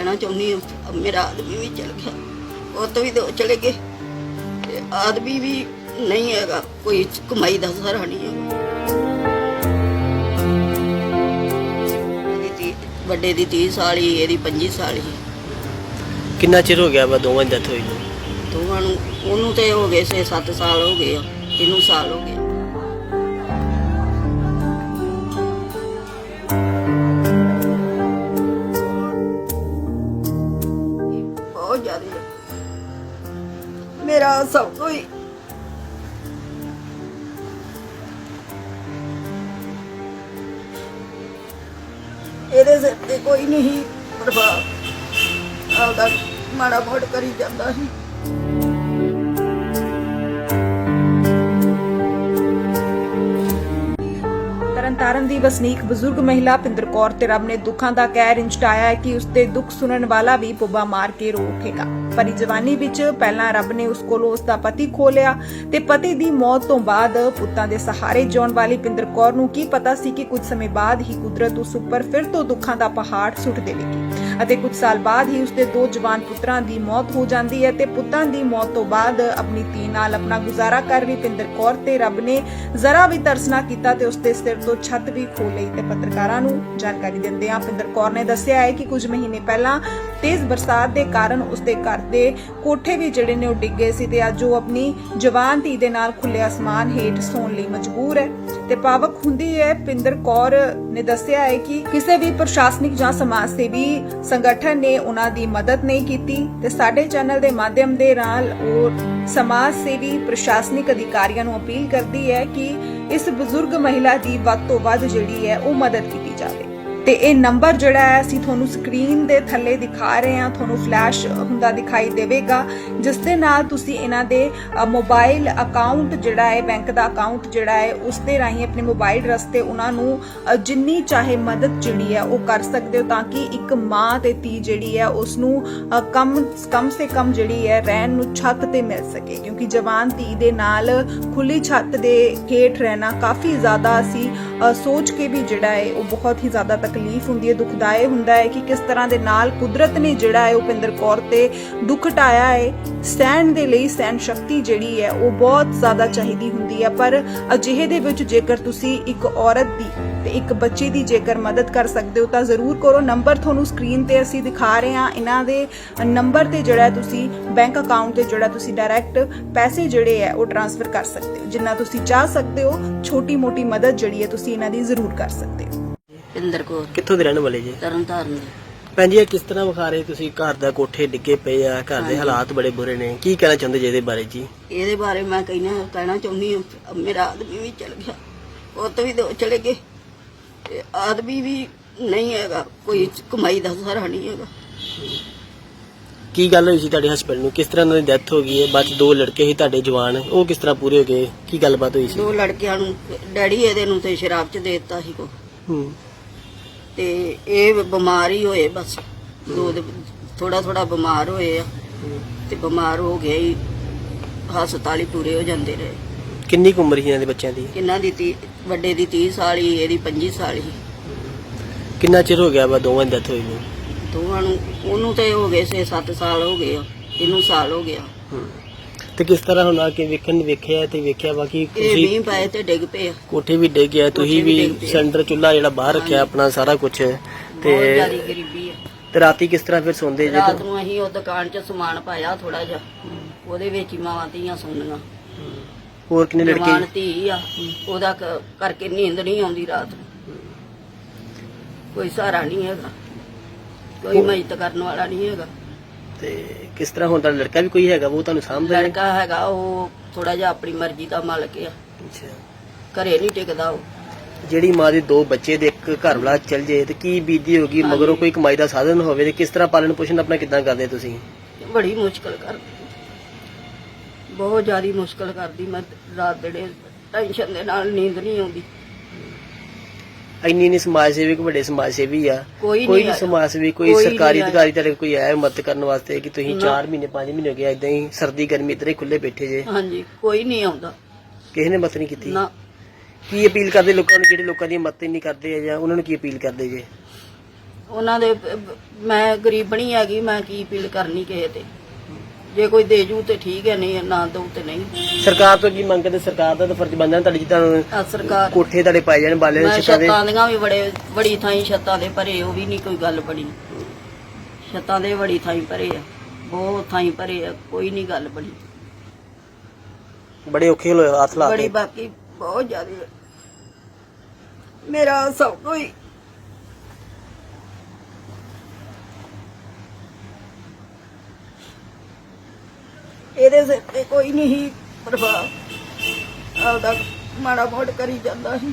ਕਹਿਣਾ ਚਾਹੁੰਦੀ ਹਾਂ ਮੇਰਾ ਆਦਮੀ ਵੀ ਚਲ ਗਿਆ। ਉਹ ਤੋਂ ਵੀ ਦੋ ਚਲੇ ਗਏ। ਤੇ ਆਦਮੀ ਵੀ ਨਹੀਂ ਹੈਗਾ ਕੋਈ ਕਮਾਈ ਦਾ ਸਾਰਾ ਨਹੀਂ ਹੈਗਾ। ਵੱਡੇ ਦੀ 30 ਸਾਲੀ ਇਹਦੀ 25 ਸਾਲੀ ਕਿੰਨਾ ਚਿਰ ਹੋ ਗਿਆ ਵਾ ਦੋਵਾਂ ਦੀ ਡੈਥ ਹੋਈ ਨੂੰ? ਦੋਵਾਂ ਨੂੰ ਉਹਨੂੰ ਤੇ ਹੋ ਗਏ 6-7 ਸਾਲ ਹੋ ਗਏ ਆ ਇਹਨੂੰ ਸਾਲ ਹੋ ਗਏ। ਬਹੁਤ ਜ਼ਿਆਦਾ ਮੇਰਾ ਸਭ ਕੋਈ ਇਹਦੇ ਸਿਰ ਤੇ ਕੋਈ ਨਹੀਂ ਪ੍ਰਭਾਵ ਆਪਦਾ ਮਾੜਾ ਮੋੜ ਕਰੀ ਜਾਂਦਾ ਸੀ। ਤਰਨਤਾਰਨ ਦੀ ਵਸਨੀਕ ਬਜ਼ੁਰਗ ਮਹਿਲਾ ਪਿੰਦਰ ਕੌਰ ਤੇ ਰੱਬ ਨੇ ਦੁੱਖਾਂ ਦਾ ਕਹਿਰ ਇੰਚਟਾਇਆ ਹੈ ਕਿ ਉਸਦੇ ਦੁੱਖ ਸੁਣਨ ਵਾਲਾ ਵੀ ਪੁੱਬਾ ਮਾਰ ਕੇ ਰੋ ਉਠੇਗਾ। ਪਰੀ ਜਵਾਨੀ ਵਿੱਚ ਪਹਿਲਾਂ ਰੱਬ ਨੇ ਉਸ ਕੋਲੋਂ ਉਸ ਦਾ ਪਤੀ ਖੋ ਲਿਆ ਤੇ ਪਤੀ ਦੀ ਮੌਤ ਤੋਂ ਬਾਅਦ ਪੁੱਤਾਂ ਦੇ ਸਹਾਰੇ ਜਿਉਣ ਵਾਲੀ ਪਿੰਦਰ ਕੌਰ ਨੂੰ ਕੀ ਪਤਾ ਸੀ ਕਿ ਕੁਝ ਸਮੇਂ ਬਾਅਦ ਹੀ ਕੁਦਰਤ ਉਸ ਉੱਪਰ ਫਿਰ ਤੋਂ ਦੁੱਖਾਂ ਦਾ ਪਹਾੜ ਸੁੱਟ ਦੇਵੇਗੀ। ਅਤੇ ਕੁਝ ਸਾਲ ਬਾਅਦ ਹੀ ਉਸਦੇ ਦੋ ਜਵਾਨ ਪੁੱਤਰਾਂ ਦੀ ਮੌਤ ਹੋ ਜਾਂਦੀ ਹੈ ਤੇ ਪੁੱਤਾਂ ਦੀ ਮੌਤ ਤੋਂ ਬਾਅਦ ਆਪਣੀ ਧੀ ਨਾਲ ਆਪਣਾ ਗੁਜ਼ਾਰਾ ਕਰ ਰਹੀ ਪਿੰਦਰ ਕੌਰ ਤੇ ਰੱਬ ਨੇ ਜ਼ਰਾ ਵੀ ਤਰਸ ਨਾ ਕੀਤਾ ਤੇ ਉਸਦੇ ਸਿਰ ਤੋਂ ਛੱਤ ਵੀ ਖੋ ਲਈ ਤੇ ਪੱਤਰਕਾਰਾਂ ਨੂੰ ਜਾਣਕਾਰੀ ਦਿੰਦਿਆਂ ਪਿੰਦਰ ਕੌਰ ਨੇ ਦੱਸਿਆ ਹੈ ਕਿ ਕੁਝ ਮਹੀਨੇ ਪਹਿਲਾਂ ਤੇਜ਼ ਬਰਸਾਤ ਦੇ ਕਾਰਨ ਉਸਦੇ ਘਰ ਦੇ ਕੋਠੇ ਵੀ ਜਿਹੜੇ ਨੇ ਉਹ ਡਿੱਗੇ ਸੀ ਤੇ ਅੱਜ ਉਹ ਆਪਣੀ ਜਵਾਨ ਧੀ ਦੇ ਨਾਲ ਖੁੱਲੇ ਅਸਮਾਨ ਹੇਠ ਸੌਣ ਲਈ ਮਜਬੂਰ ਹੈ। ਤੇ ਪਾਵਕ ਹੁੰਦੀ ਹੈ, ਪਿੰਦਰ ਕੌਰ ਨੇ ਦੱਸਿਆ ਹੈ ਕਿ ਕਿਸੇ ਵੀ ਪ੍ਰਸ਼ਾਸਨਿਕ ਜਾਂ ਸਮਾਜ ਸੇਵੀ ਸੰਗਠਨ ਨੇ ਉਹਨਾਂ ਦੀ ਮਦਦ ਨਹੀਂ ਕੀਤੀ ਤੇ ਸਾਡੇ ਚੈਨਲ ਦੇ ਮਾਧਿਅਮ ਦੇ ਨਾਲ ਉਹ ਸਮਾਜ ਸੇਵੀ ਪ੍ਰਸ਼ਾਸਨਿਕ ਅਧਿਕਾਰੀਆਂ ਨੂੰ ਅਪੀਲ ਕਰਦੀ ਹੈ ਕਿ ਇਸ ਬਜ਼ੁਰਗ ਮਹਿਲਾ ਦੀ ਵੱਧ ਤੋਂ ਵੱਧ ਜਿਹੜੀ ਹੈ, ਉਹ ਮਦਦ ਕੀਤੀ ਜਾਵੇ। ਤੇ ਇਹ ਨੰਬਰ ਜਿਹੜਾ ਹੈ ਅਸੀਂ ਤੁਹਾਨੂੰ ਸਕਰੀਨ ਦੇ ਥੱਲੇ ਦਿਖਾ ਰਹੇ ਹਾਂ ਤੁਹਾਨੂੰ ਫਲੈਸ਼ ਹੁੰਦਾ ਦਿਖਾਈ ਦੇਵੇਗਾ ਜਿਸ ਦੇ ਨਾਲ ਤੁਸੀਂ ਇਹਨਾਂ ਦੇ ਅ, ਮੋਬਾਈਲ ਅਕਾਊਂਟ ਜਿਹੜਾ ਹੈ ਬੈਂਕ ਦਾ ਅਕਾਊਂਟ ਜਿਹੜਾ ਹੈ ਉਸ ਦੇ ਰਾਹੀਂ ਆਪਣੇ ਮੋਬਾਈਲ ਰਸਤੇ ਉਹਨਾਂ ਨੂੰ ਜਿੰਨੀ ਚਾਹੇ ਮਦਦ ਜਿਹੜੀ ਹੈ ਉਹ ਕਰ ਸਕਦੇ ਹੋ ਤਾਂ ਕਿ ਇੱਕ ਮਾਂ ਤੇ ਧੀ ਜਿਹੜੀ ਹੈ ਉਸ ਨੂੰ ਕਮ ਕਮ ਸੇ ਕਮ ਜਿਹੜੀ ਹੈ ਰਹਿਣ ਨੂੰ ਛੱਤ ਤੇ ਮਿਲ ਸਕੇ। ਕਿਉਂਕਿ ਜਵਾਨ ਧੀ ਦੇ ਨਾਲ ਖੁੱਲੀ ਛੱਤ ਦੇ ਹੇਠ ਰਹਿਣਾ ਕਾਫੀ ਜ਼ਿਆਦਾ ਅਸੀਂ ਸੋਚ ਕੇ ਵੀ ਜਿਹੜਾ ਹੈ, ਉਹ ਬਹੁਤ ਹੀ ਜ਼ਿਆਦਾ ਤਕਲੀਫ ਹੁੰਦੀ ਹੈ ਦੁਖਦਾਈ ਹੁੰਦਾ ਹੈ ਕਿ ਕਿਸ ਤਰ੍ਹਾਂ ਦੇ ਨਾਲ ਕੁਦਰਤ ਨੇ ਜਿਹੜਾ ਹੈ, ਉਪਿੰਦਰ ਕੌਰ ਤੇ ਦੁੱਖ ਟਾਇਆ ਹੈ। ਸਹਿਣ ਦੇ ਲਈ ਸਹਿਣ ਸ਼ਕਤੀ ਜਿਹੜੀ ਹੈ, ਉਹ ਬਹੁਤ ਜ਼ਿਆਦਾ ਚਾਹੀਦੀ ਹੁੰਦੀ ਹੈ। ਪਰ ਅਜਿਹੇ ਦੇ ਵਿੱਚ ਜੇਕਰ ਤੁਸੀਂ ਇੱਕ ਔਰਤ ਦੀ ਤੇ ਇੱਕ ਬੱਚੇ ਦੀ ਜੇਕਰ ਮਦਦ ਕਰ ਸਕਦੇ ਹੋ ਤਾਂ ਜ਼ਰੂਰ ਕਰੋ। ਨੰਬਰ ਤੁਹਾਨੂੰ ਸਕਰੀਨ ਤੇ ਅਸੀਂ ਦਿਖਾ ਰਹੇ ਹਾਂ। ਇਹਨਾਂ ਦੇ ਨੰਬਰ ਤੇ ਜਿਹੜਾ ਤੁਸੀਂ ਬੈਂਕ ਅਕਾਊਂਟ ਤੇ ਜਿਹੜਾ ਤੁਸੀਂ ਡਾਇਰੈਕਟ ਪੈਸੇ ਜਿਹੜੇ ਹੈ ਉਹ ਟ੍ਰਾਂਸਫਰ ਕਰ ਸਕਦੇ ਹੋ। ਜਿੰਨਾ ਤੁਸੀਂ ਚਾਹ ਸਕਦੇ ਹੋ ਛੋਟੀ ਮੋਟੀ ਮਦਦ ਜਿਹੜੀ ਹੈ ਤੁਸੀਂ ਇਹਨਾਂ ਦੀ ਜ਼ਰੂਰ ਕਰ ਸਕਦੇ ਹੋ। ਪਿੰਦਰ ਕੌਰ। ਕਿੱਥੋਂ ਦੇ ਰਹਿਣ ਵਾਲੇ ਜੀ? ਤਰਨ ਤਾਰਨ ਦੀ। ਭੈਣ ਜੀ ਇਹ ਕਿਸ ਤਰ੍ਹਾਂ ਵਿਖਾ ਰਹੇ ਤੁਸੀਂ? ਘਰ ਦਾ ਕੋਠੇ ਡਿੱਗੇ ਪਏ ਆ ਘਰ ਦੇ ਹਾਲਾਤ ਬੜੇ ਬੁਰੇ ਨੇ। ਕੀ ਕਹਿਣਾ ਚਾਹੁੰਦੇ ਜੀ ਇਹਦੇ ਬਾਰੇ ਜੀ? ਇਹਦੇ ਬਾਰੇ ਮੈਂ ਕਹਿਣਾ ਕਹਿਣਾ ਚਾਹੁੰਦੀ ਹਾਂ ਮੇਰਾ ਆਦਮੀ ਵੀ ਚਲ ਗਿਆ। ਉਹ ਤੋਂ ਵੀ ਦੋ ਚਲੇ ਗਏ। ਤੇ ਆਦਮੀ ਵੀ ਨਹੀਂ ਹੈਗਾ ਕੋਈ ਕਮਾਈ ਦਾ ਸਾਰਾ ਨਹੀਂ ਹੈਗਾ। ਕੀ ਗੱਲ ਹੋਈ ਸੀ ਤੁਹਾਡੇ ਹਸਬੰਡ ਨੂੰ? ਕਿਸ ਤਰ੍ਹਾਂ ਉਹਨਾਂ ਦੀ ਡੈਥ ਹੋ ਗਈ ਹੈ? ਬਾਅਦ 'ਚ ਦੋ ਲੜਕੇ ਸੀ ਤੁਹਾਡੇ ਜਵਾਨ ਉਹ ਕਿਸ ਤਰ੍ਹਾਂ ਪੂਰੇ ਹੋ ਗਏ? ਕੀ ਗੱਲਬਾਤ ਹੋਈ ਸੀ? ਦੋ ਲੜਕਿਆਂ ਨੂੰ ਡੈਡੀ ਇਹਦੇ ਨੂੰ ਤੇ ਸ਼ਰਾਬ ਚ ਦੇ ਦਿੱਤਾ ਸੀ ਕੋ ਹੂੰ। ਤੇ ਇਹ ਬਿਮਾਰ ਹੀ ਹੋਏ ਬਸ ਦੋ ਥੋੜਾ ਥੋੜਾ ਬਿਮਾਰ ਹੋਏ ਆ। ਤੇ ਬਿਮਾਰ ਹੋ ਗਏ ਹੀ ਹਸਪਤਾਲ ਹੀ ਪੂਰੇ ਹੋ ਜਾਂਦੇ ਰਹੇ। ਕਿੰਨੀ ਕੁ ਉਮਰ ਸੀ ਇਹਨਾਂ ਦੇ ਬੱਚਿਆਂ ਦੀ? ਕਿੰਨਾ ਦੀ ਤੀ ਵੱਡੇ ਦੀ 30 ਸਾਲੀ ਇਹਦੀ 25 ਸਾਲੀ ਕਿੰਨਾ ਚਿਰ ਹੋ ਗਿਆ ਵਾ ਦੋਵਾਂ ਦੀ ਡੈਥ ਹੋਈ ਨੂੰ? ਦੋਵਾਂ ਨੂੰ ਉਹਨੂੰ ਤੇ ਹੋ ਗਏ 6-7 ਸਾਲ ਹੋ ਗਏ ਆ ਇਹਨੂੰ ਸਾਲ ਹੋ ਗਿਆ। ਹੂੰ। ਤੇ ਕਿਸ ਤਰ੍ਹਾਂ ਹੁਣ ਆ ਕੇ ਵੇਖਣ ਵੇਖਿਆ ਤੇ ਵੇਖਿਆ ਵਾ ਕਿ ਇਹ ਤੁਸੀਂ ਮੀਂਹ ਪਏ ਤੇ ਡਿੱਗ ਪਏ ਆ। ਕੋਠੇ ਵੀ ਡਿੱਗ ਗਿਆ ਤੁਸੀਂ ਵੀ ਵੀ ਡਿੱਗ ਪਏ। ਸਿਲੰਡਰ ਚੁੱਲ੍ਹਾ ਜਿਹੜਾ ਬਾਹਰ ਰੱਖਿਆ ਆਪਣਾ ਸਾਰਾ ਕੁਝ ਬਹੁਤ ਤੇ ਜ਼ਿਆਦੀ ਗਰੀਬੀ ਆ। ਤੇ ਰਾਤੀ ਕਿਸ ਤਰ੍ਹਾਂ ਫਿਰ ਸੌਂਦੇ ਜੇ ਰਾਤ ਨੂੰ ਅਸੀਂ ਉਹ ਦੁਕਾਨ 'ਚ ਸਮਾਨ ਪਾਇਆ ਥੋੜਾ ਜਿਹਾ ਉਹਦੇ ਵਿੱਚ ਹੀ ਮਾਵਾਂ ਧੀਆਂ ਸੌਂਦੀਆਂ। ਹੋਰ ਕਿੰਨੇ ਜਵਾਨ ਲੜਕੇ ਧੀ ਆ ਉਹਦਾ ਕ- ਕਰਕੇ ਨੀਂਦ ਨਹੀਂ ਆਉਂਦੀ ਰਾਤ ਨੂੰ। ਕੋਈ ਸਹਾਰਾ ਨਹੀਂ ਹੈਗਾ ਕੋਈ ਮਦਦ ਕਰਨ ਵਾਲਾ ਨਹੀਂ ਹੈਗਾ। ਤੇ ਕਿਸ ਤਰ੍ਹਾਂ ਹੁਣ ਤੁਹਾਡਾ ਲੜਕਾ ਵੀ ਕੋਈ ਹੈਗਾ ਉਹ ਤੁਹਾਨੂੰ ਸਾਂਭਦਾ ਹੈ? ਲੜਕਾ ਹੈਗਾ ਉਹ ਥੋੜਾ ਜਿਹਾ ਆਪਣੀ ਮਰਜ਼ੀ ਦਾ ਮਾਲਕ ਆ। ਅੱਛਾ। ਘਰੇ ਨਹੀਂ ਟਿਕਦਾ ਉਹ। ਜਿਹੜੀ ਮਾਂ ਦੇ ਦੋ ਬੱਚੇ ਦੇ ਇੱਕ ਘਰ ਵਾਲਾ ਚੱਲ ਜੇ ਤੇ ਕੀ ਬੀਤੀ ਹੋਗੀ ਮਗਰੋਂ ਕੋਈ ਕਮਾਈ ਦਾ ਸਾਧਨ ਹੋਵੇ ਤੇ ਕਿਸ ਤਰ੍ਹਾਂ ਪਾਲਣ ਪੋਸ਼ਣ ਆਪਣਾ ਕਿੱਦਾਂ ਕਰਦੇ ਤੁਸੀਂ? ਬੜੀ ਮੁਸ਼ਕਲ ਕਰਦੀ। ਬਹੁਤ ਜ਼ਿਆਦੀ ਮੁਸ਼ਕਲ ਕਰਦੀ ਮੈਂ ਰਾਤ ਦੇ ਟੈਨਸ਼ਨ ਦੇ ਨਾਲ ਨੀਂਦ ਨਹੀਂ ਆਉਂਦੀ। ਇੰਨੀ ਨਹੀਂ ਸਮਾਜ ਸੇਵਕ ਵੱਡੇ ਸਮਾਜ ਸੇਵੀ ਆ। ਕੋਈ ਨਹੀਂ। ਸਮਾਜ ਸੇਵੀ ਕੋਈ ਸਰਕਾਰੀ ਅਧਿਕਾਰੀ ਤੁਹਾਡੇ ਕੋਈ ਆਇਆ ਮਦਦ ਕਰਨ ਵਾਸਤੇ ਕਿ ਤੁਸੀਂ ਨਾ। 4 ਮਹੀਨੇ 5 ਮਹੀਨੇ ਹੋ ਗਏ ਇਦਾਂ ਹੀ ਸਰਦੀ ਗਰਮੀ ਇਤਰੇ ਖੁੱਲੇ ਬੈਠੇ ਜੇ। ਹਾਂਜੀ ਕੋਈ ਨਹੀਂ ਆਉਂਦਾ। ਕਿਸੇ ਨੇ ਮਦਦ ਨਹੀਂ ਕੀਤੀ। ਨਾ। ਕੀ ਅਪੀਲ ਕਰਦੇ ਲੋਕਾਂ ਨੂੰ ਜਿਹੜੇ ਲੋਕਾਂ ਦੀ ਮਦਦ ਨਹੀਂ ਕਰਦੇ ਆ ਜਾਂ ਉਹਨਾਂ ਨੂੰ ਕੀ ਅਪੀਲ ਕਰਦੇ ਜੇ? ਉਹਨਾਂ ਦੇ ਮੈਂ ਗਰੀਬਣੀ ਹੈਗੀ ਮੈਂ ਕੀ ਅਪੀਲ ਕਰਨੀ ਕਿਸੇ ਤੇ? ਜੇ ਕੋਈ ਦੇ ਜੂ ਤੇ ਠੀਕ ਹੈ ਨਹੀਂ ਨਾ ਦਊ ਤੇ ਨਹੀਂ। ਸਰਕਾਰ ਤੋਂ ਕੀ ਮੰਗ ਕਰਦੇ ਸਰਕਾਰ ਦਾ ਤਾਂ ਫਰਜ਼ ਬਣਦਾ ਤੁਹਾਡੀ ਜਿੱਦਾਂ ਆ ਸਰਕਾਰ ਕੋਠੇ ਤੁਹਾਡੇ ਪਾਏ ਜਾਣ ਬਾਲੇ ਮੈਂ ਦੇ ਛੱਤਾਂ ਦੇ। ਛੱਤਾਂ ਦੀਆਂ ਵੀ ਬੜੇ ਬੜੀ ਥਾਈਂ ਛੱਤਾਂ ਦੇ ਭਰੇ ਉਹ ਵੀ ਨਹੀਂ ਕੋਈ ਗੱਲ ਬਣੀ। ਛੱਤਾਂ ਦੇ ਬੜੀ ਥਾਈਂ ਭਰੇ ਆ ਬਹੁਤ ਥਾਈਂ ਭਰੇ ਆ ਕੋਈ ਨਹੀਂ ਗੱਲ ਬਣੀ। ਬੜੇ ਔਖੇ ਹੋਏ ਹੱਥ ਲਾ ਬੜੀ ਕੇ ਬਾਕੀ ਬਹੁਤ ਜ਼ਿਆਦਾ। ਮੇਰਾ ਸਭ ਕੋਈ ਇਹਦੇ ਸਿਰ ਤੇ ਕੋਈ ਨਹੀਂ ਸੀ ਪ੍ਰਭਾਵ। ਆਪਦਾ ਮਾੜਾ ਮੋੜ ਕਰੀ ਜਾਂਦਾ ਸੀ।